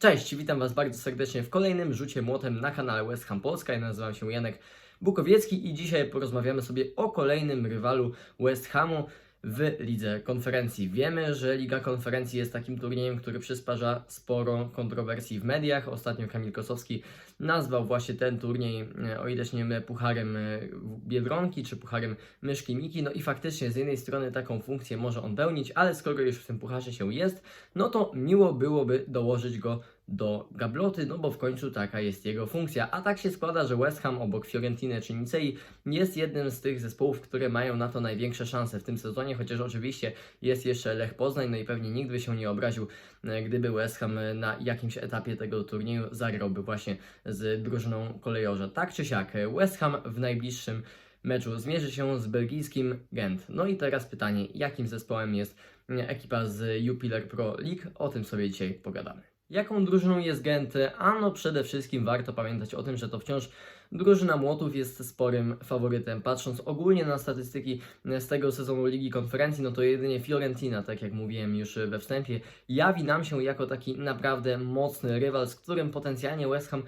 Cześć, witam Was bardzo serdecznie w kolejnym rzucie młotem na kanale West Ham Polska. Ja nazywam się Janek Bukowiecki i dzisiaj porozmawiamy sobie o kolejnym rywalu West Hamu w Lidze Konferencji. Wiemy, że Liga Konferencji jest takim turniejem, który przysparza sporo kontrowersji w mediach. Ostatnio Kamil Kosowski nazwał właśnie ten turniej, e, o ileś nie mylę, pucharem e, Biedronki czy pucharem Myszki Miki. No i faktycznie z jednej strony taką funkcję może on pełnić, ale skoro już w tym pucharze się jest, no to miło byłoby dołożyć go do gabloty, no bo w końcu taka jest jego funkcja. A tak się składa, że West Ham obok Fiorentiny czy Nicei jest jednym z tych zespołów, które mają na to największe szanse w tym sezonie, chociaż oczywiście jest jeszcze Lech Poznań, no i pewnie nikt by się nie obraził, e, gdyby West Ham e, na jakimś etapie tego turnieju zagrałby właśnie z drużyną kolejorza. Tak czy siak, e, West Ham w najbliższym meczu zmierzy się z belgijskim Gent. No i teraz pytanie, jakim zespołem jest e, ekipa z Jupiler Pro League? O tym sobie dzisiaj pogadamy. Jaką drużyną jest Gent? Ano przede wszystkim warto pamiętać o tym, że to wciąż drużyna Młotów jest sporym faworytem. Patrząc ogólnie na statystyki z tego sezonu Ligi Konferencji, no to jedynie Fiorentina, tak jak mówiłem już we wstępie, jawi nam się jako taki naprawdę mocny rywal, z którym potencjalnie West Ham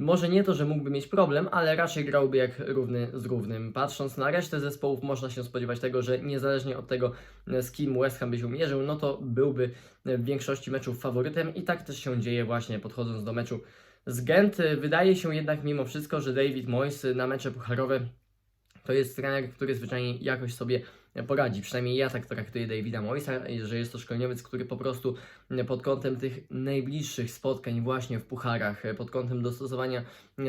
może nie to, że mógłby mieć problem, ale raczej grałby jak równy z równym. Patrząc na resztę zespołów, można się spodziewać tego, że niezależnie od tego, z kim West Ham by się mierzył, no to byłby w większości meczów faworytem i tak też się dzieje właśnie podchodząc do meczu z Gent. Wydaje się jednak mimo wszystko, że David Moyes na mecze pucharowe to jest trener, który zwyczajnie jakoś sobie poradzi. Przynajmniej ja tak traktuję Davida Moyesa, że jest to szkoleniowiec, który po prostu pod kątem tych najbliższych spotkań właśnie w pucharach, pod kątem dostosowania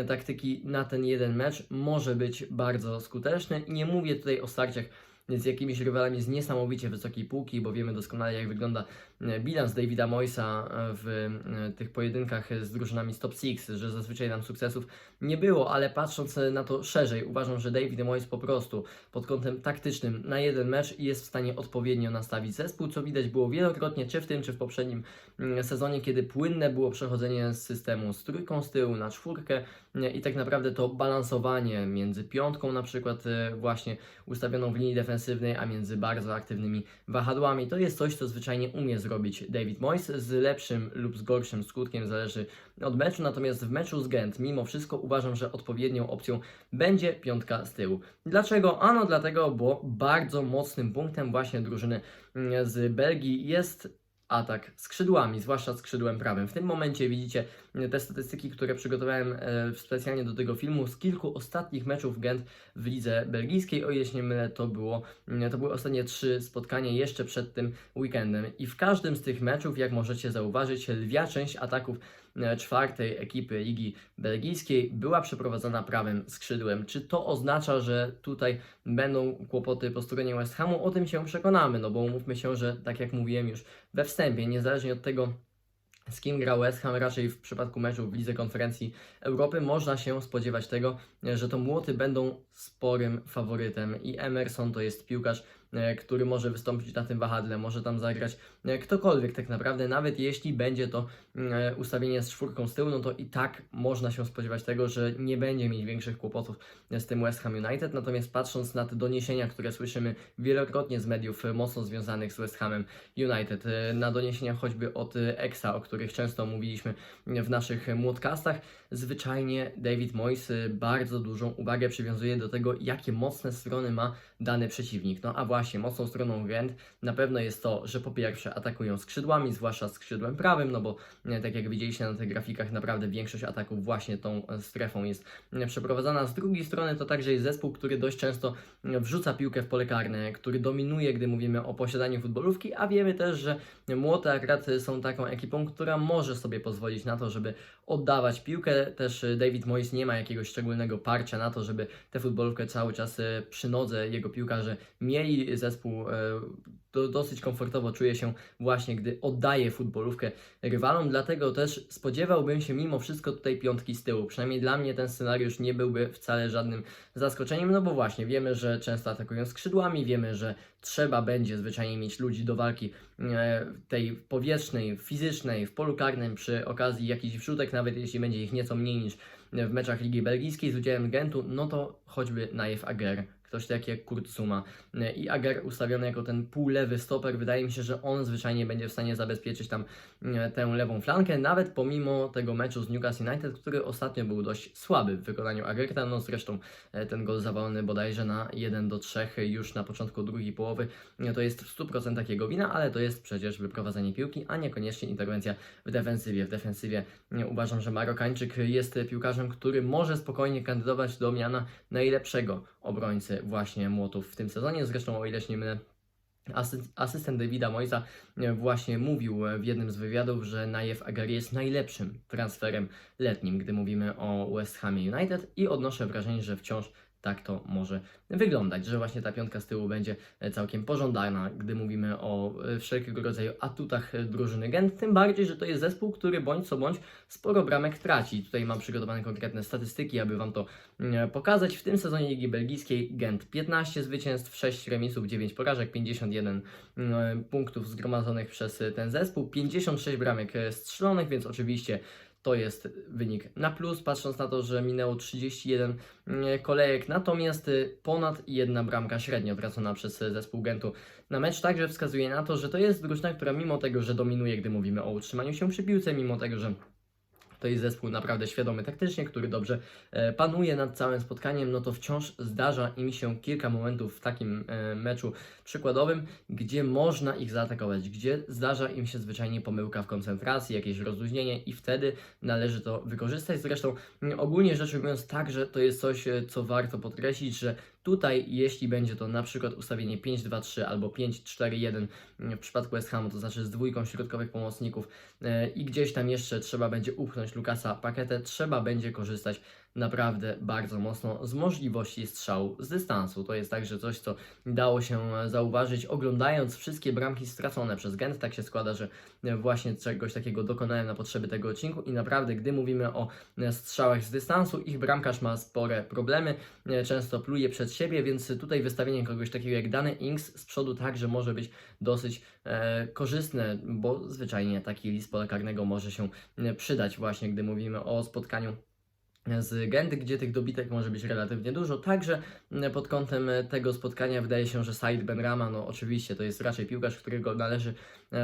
taktyki na ten jeden mecz może być bardzo skuteczny. Nie mówię tutaj o starciach z jakimiś rywalami z niesamowicie wysokiej półki, bo wiemy doskonale jak wygląda e, bilans Davida Moyesa e, w e, tych pojedynkach z drużynami z top 6, że zazwyczaj tam sukcesów nie było, ale patrząc na to szerzej, uważam, że David Moyes po prostu pod kątem taktycznym na jeden mecz jest w stanie odpowiednio nastawić zespół, co widać było wielokrotnie, czy w tym, czy w poprzednim mm, sezonie, kiedy płynne było przechodzenie z systemu z trójką z tyłu na czwórkę i tak naprawdę to balansowanie między piątką na przykład właśnie ustawioną w linii defensywnej, a między bardzo aktywnymi wahadłami. To jest coś, co zwyczajnie umie zrobić David Moyes z lepszym lub z gorszym skutkiem, zależy od meczu. Natomiast w meczu z Gent, mimo wszystko uważam, że odpowiednią opcją będzie piątka z tyłu. Dlaczego? Ano dlatego, bo bardzo mocnym punktem właśnie drużyny mm, z Belgii jest atak skrzydłami, zwłaszcza skrzydłem prawym. W tym momencie widzicie te statystyki, które przygotowałem e, specjalnie do tego filmu z kilku ostatnich meczów Gent w lidze belgijskiej. O ile się nie mylę, to, było, to były ostatnie trzy spotkania jeszcze przed tym weekendem. I w każdym z tych meczów, jak możecie zauważyć, lwia część ataków czwartej ekipy Ligi Belgijskiej była przeprowadzona prawym skrzydłem. Czy to oznacza, że tutaj będą kłopoty po stronie West Hamu? O tym się przekonamy, no bo umówmy się, że tak jak mówiłem już we wstępie, niezależnie od tego, z kim gra West Ham, raczej w przypadku meczu w Lidze Konferencji Europy, można się spodziewać tego, że to młoty będą sporym faworytem i Emerson to jest piłkarz, który może wystąpić na tym wahadle, może tam zagrać e, ktokolwiek tak naprawdę, nawet jeśli będzie to e, ustawienie z czwórką z tyłu, no to i tak można się spodziewać tego, że nie będzie mieć większych kłopotów z tym West Ham United, natomiast patrząc na te doniesienia, które słyszymy wielokrotnie z mediów mocno związanych z West Hamem United, na doniesienia choćby od Exa, o których często mówiliśmy w naszych młodcastach, zwyczajnie David Moyes bardzo dużą uwagę przywiązuje do tego, jakie mocne strony ma dany przeciwnik. No a właśnie, mocną stroną Gent na pewno jest to, że po pierwsze atakują skrzydłami, zwłaszcza skrzydłem prawym, no bo e, tak jak widzieliście na tych grafikach, naprawdę większość ataków właśnie tą e, strefą jest e, przeprowadzana. Z drugiej strony to także jest zespół, który dość często wrzuca piłkę w pole karne, który dominuje, gdy mówimy o posiadaniu futbolówki, a wiemy też, że młote akurat są taką ekipą, która może sobie pozwolić na to, żeby oddawać piłkę. Też David Moyes nie ma jakiegoś szczególnego parcia na to, żeby tę futbolówkę cały czas e, przy nodze jego piłkarze mieli. Zespół e, do, dosyć komfortowo czuje się właśnie, gdy oddaje futbolówkę rywalom, dlatego też spodziewałbym się mimo wszystko tutaj piątki z tyłu. Przynajmniej dla mnie ten scenariusz nie byłby wcale żadnym zaskoczeniem, no bo właśnie wiemy, że często atakują skrzydłami, wiemy, że trzeba będzie zwyczajnie mieć ludzi do walki e, tej powietrznej, fizycznej, w polu karnym przy okazji jakichś wrzutek, nawet jeśli będzie ich nieco mniej niż w meczach Ligi Belgijskiej z udziałem Gentu, no to choćby Najew Ager, ktoś taki jak Kurt Suma i Ager ustawiony jako ten półlewy stoper, wydaje mi się, że on zwyczajnie będzie w stanie zabezpieczyć tam e, tę lewą flankę, nawet pomimo tego meczu z Newcastle United, który ostatnio był dość słaby w wykonaniu Agerta, no zresztą e, ten gol zawalony bodajże na 1 do 3 już na początku drugiej połowy, e, to jest w 100% jego wina, ale to jest przecież wyprowadzenie piłki, a niekoniecznie interwencja w defensywie. W defensywie uważam, że Marokańczyk jest piłkarzem, który może spokojnie kandydować do miana najlepszego obrońcy właśnie Młotów w tym sezonie. Zresztą, o ile się nie mylę, asy- asystent Davida Moisa e, właśnie mówił e, w jednym z wywiadów, że Najew Agari jest najlepszym transferem letnim, gdy mówimy o West Hamie United i odnoszę wrażenie, że wciąż tak to może wyglądać, że właśnie ta piątka z tyłu będzie e, całkiem pożądana, gdy mówimy o e, wszelkiego rodzaju atutach e, drużyny Gent, tym bardziej, że to jest zespół, który bądź co bądź sporo bramek traci. Tutaj mam przygotowane konkretne statystyki, aby Wam to mm, pokazać. W tym sezonie Ligi Belgijskiej Gent 15 zwycięstw, 6 remisów, 9 porażek, 51 mm, punktów zgromadzonych przez ten zespół, 56 bramek strzelonych, więc oczywiście to jest wynik na plus, patrząc na to, że minęło 31 mm, kolejek, natomiast y, ponad jedna bramka średnio tracona przez y, zespół Gentu na mecz. Także wskazuje na to, że to jest drużyna, która mimo tego, że dominuje, gdy mówimy o utrzymaniu się przy piłce, mimo tego, że to jest zespół naprawdę świadomy taktycznie, który dobrze e, panuje nad całym spotkaniem, no to wciąż zdarza im się kilka momentów w takim e, meczu przykładowym, gdzie można ich zaatakować, gdzie zdarza im się zwyczajnie pomyłka w koncentracji, jakieś rozluźnienie i wtedy należy to wykorzystać. Zresztą ogólnie rzecz ujmując także to jest coś, e, co warto podkreślić, że Tutaj, jeśli będzie to na przykład ustawienie 5-2-3 albo 5-4-1 w przypadku West Hamu, to znaczy z dwójką środkowych pomocników e, i gdzieś tam jeszcze trzeba będzie upchnąć Lukasa Paketę, trzeba będzie korzystać naprawdę bardzo mocno z możliwości strzału z dystansu. To jest także coś, co dało się zauważyć oglądając wszystkie bramki stracone przez Gent. Tak się składa, że właśnie czegoś takiego dokonałem na potrzeby tego odcinku i naprawdę, gdy mówimy o strzałach z dystansu, ich bramkarz ma spore problemy, często pluje przed siebie, więc tutaj wystawienie kogoś takiego jak Dany Inks z przodu także może być dosyć e, korzystne, bo zwyczajnie taki list pola karnego może się e, przydać właśnie, gdy mówimy o spotkaniu z Genty, gdzie tych dobitek może być relatywnie dużo. Także mm, pod kątem tego spotkania wydaje się, że Said Benrama, no oczywiście to jest raczej piłkarz, którego należy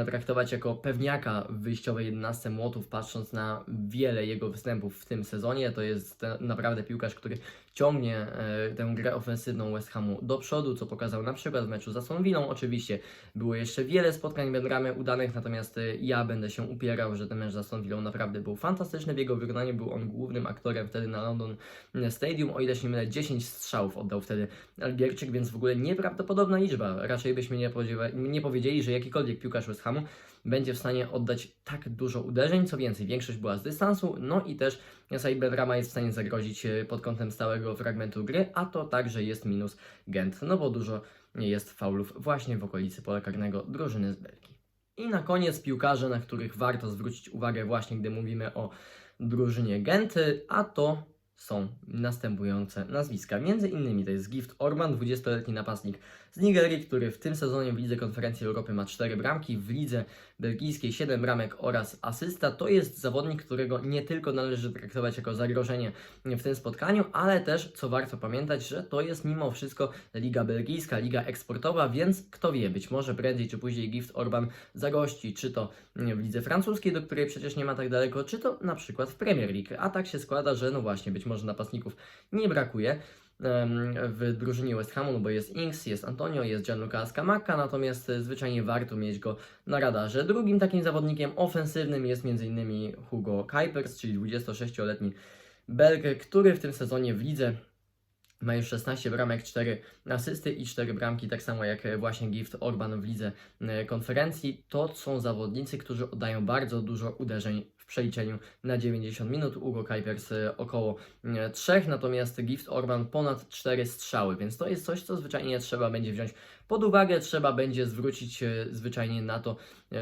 traktować jako pewniaka w wyjściowej 11 młotów, patrząc na wiele jego występów w tym sezonie. To jest naprawdę piłkarz, który ciągnie e, tę grę ofensywną West Hamu do przodu, co pokazał na przykład w meczu z Aston. Oczywiście było jeszcze wiele spotkań Benramy udanych, natomiast e, ja będę się upierał, że ten mecz z Aston naprawdę był fantastyczny w jego wykonaniu. Był on głównym aktorem wtedy na London Stadium. O ile się nie mylę, 10 strzałów oddał wtedy Algierczyk, więc w ogóle nieprawdopodobna liczba. Raczej byśmy nie, nie powiedzieli, że jakikolwiek piłkarz West Hamu będzie w stanie oddać tak dużo uderzeń. Co więcej, większość była z dystansu, no i też Said Benrama jest w stanie zagrozić e, pod kątem stałego fragmentu gry, a to także jest minus Gent, no bo dużo jest faulów właśnie w okolicy pola karnego drużyny z Belgii. I na koniec piłkarze, na których warto zwrócić uwagę właśnie, gdy mówimy o drużynie Genty, a to są następujące nazwiska. Między innymi to jest Gift Orban, 20-letni napastnik z Nigerii, który w tym sezonie w Lidze Konferencji Europy ma 4 bramki, w Lidze Belgijskiej 7 bramek oraz asysta. To jest zawodnik, którego nie tylko należy traktować jako zagrożenie w tym spotkaniu, ale też, co warto pamiętać, że to jest mimo wszystko Liga Belgijska, Liga eksportowa, więc kto wie, być może prędzej czy później Gift Orban zagości, czy to w Lidze Francuskiej, do której przecież nie ma tak daleko, czy to na przykład w Premier League. A tak się składa, że no właśnie, być może napastników nie brakuje w drużynie West Hamu, no bo jest Inks, jest Antonio, jest Gianluca Scamacca, natomiast e, zwyczajnie warto mieć go na radarze. Drugim takim zawodnikiem ofensywnym jest m.in. Hugo Kuipers, czyli 26-letni Belg, który w tym sezonie w lidze ma już 16 bramek, 4 asysty i 4 bramki, tak samo jak e, właśnie Gift Orban w lidze e, konferencji. To są zawodnicy, którzy oddają bardzo dużo uderzeń przeliczeniu na 90 minut. Ugo Kuipers e, około 3, natomiast Gift Orban ponad 4 strzały, więc to jest coś, co zwyczajnie trzeba będzie wziąć pod uwagę. Trzeba będzie zwrócić e, zwyczajnie na to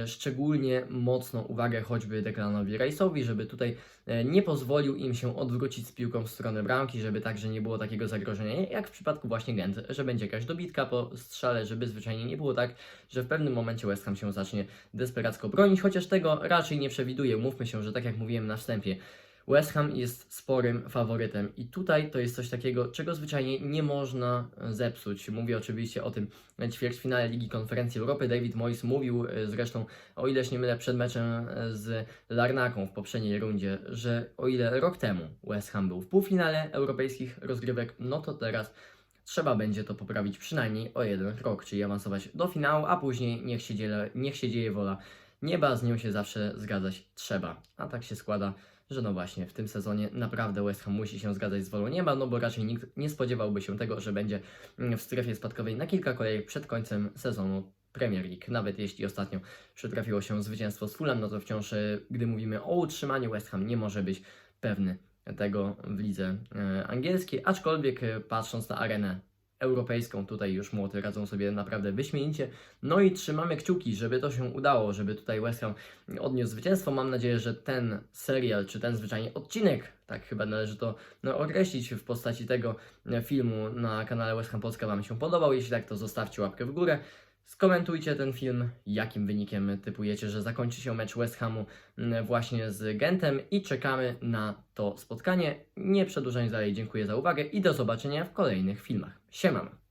szczególnie mocną uwagę choćby Declanowi Rice'owi, żeby tutaj nie pozwolił im się odwrócić z piłką w stronę bramki, żeby także nie było takiego zagrożenia, jak w przypadku właśnie Gent, że będzie jakaś dobitka po strzale, żeby zwyczajnie nie było tak, że w pewnym momencie West Ham się zacznie desperacko bronić, chociaż tego raczej nie przewiduję. Mówmy się, że tak jak mówiłem na wstępie, West Ham jest sporym faworytem i tutaj to jest coś takiego, czego zwyczajnie nie można e, zepsuć. Mówię oczywiście o tym ćwierćfinale Ligi Konferencji Europy. David Moyes mówił e, zresztą, o ile się nie mylę, przed meczem e, z Larnaką w poprzedniej rundzie, że o ile rok temu West Ham był w półfinale europejskich rozgrywek, no to teraz trzeba będzie to poprawić przynajmniej o jeden krok, czyli awansować do finału, a później niech się, dzieje, niech się dzieje wola nieba, z nią się zawsze zgadzać trzeba. A tak się składa, że no właśnie w tym sezonie naprawdę West Ham musi się zgadzać z wolą nieba, no bo raczej nikt nie spodziewałby się tego, że będzie mm, w strefie spadkowej na kilka kolejek przed końcem sezonu Premier League. Nawet jeśli ostatnio przytrafiło się zwycięstwo z Fulham, no to wciąż, e, gdy mówimy o utrzymaniu, West Ham nie może być pewny tego w lidze e, angielskiej, aczkolwiek e, patrząc na arenę europejską, tutaj już młoty radzą sobie naprawdę wyśmienicie. No i trzymamy kciuki, żeby to się udało, żeby tutaj West Ham odniósł zwycięstwo. Mam nadzieję, że ten serial, czy ten zwyczajnie odcinek, tak chyba należy to no, określić w postaci tego e, filmu na kanale West Ham Polska Wam się podobał. Jeśli tak, to zostawcie łapkę w górę. Skomentujcie ten film, jakim wynikiem typujecie, że zakończy się mecz West Hamu mm, właśnie z Gentem i czekamy na to spotkanie. Nie przedłużając dalej, dziękuję za uwagę i do zobaczenia w kolejnych filmach. Siemano!